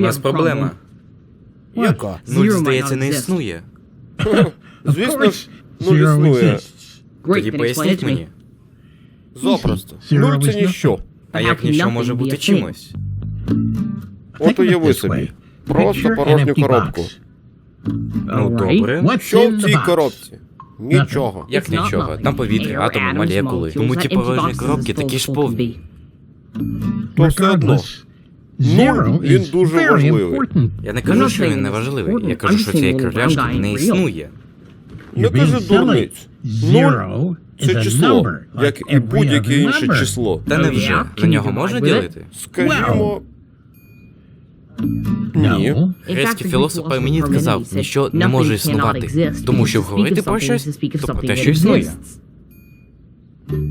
У нас проблема. Яка? Нуль, здається, не існує. Звісно ж, нуль існує. Тоді поясніть мені. Запросто. Нуль це ніщо. А як ніщо може бути чимось? От уяви собі. Просто порожню коробку. Ну, добре. Що в цій коробці? Нічого. Як нічого? Там повітря, атоми, молекули. Тому ті порожні коробки такі ж повні. То все одно. Zero він дуже важливий. Я не кажу, що він не важливий. Я кажу, що цієї round не існує. Не кажи дурниць. Нуль це число, як і будь-яке інше число. Та Oh, невже? yeah? За Can нього можна ділити? Скажімо, ні. Грецький філософ Greek Парменід philosopher казав, Parmenides said, ніщо не "Nothing може існувати, тому що говорити про щось, то про те, що існує.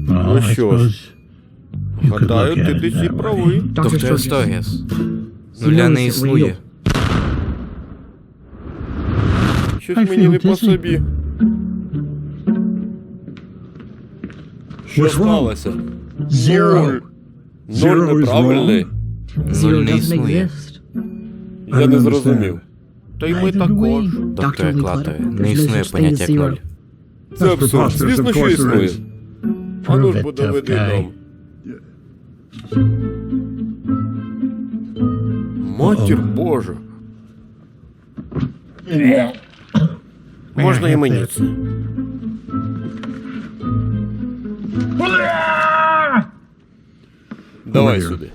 I що ж. Гадаю, ти десь і правий. Доктор. Zero Нуля не існує. Щось мені не по собі. Що сталося? Zero. Нуль. Нуль неправильний. Нуль Zero не існує. Я не зрозумів. Та й ми також. Доктор Linkletter, не існує поняття як zero. нуль. Це абсурд. Звісно, що існує. is. А ну Prove ж tough доведи нам. Матір Божа. Можна і мені це. Давай Here. сюди.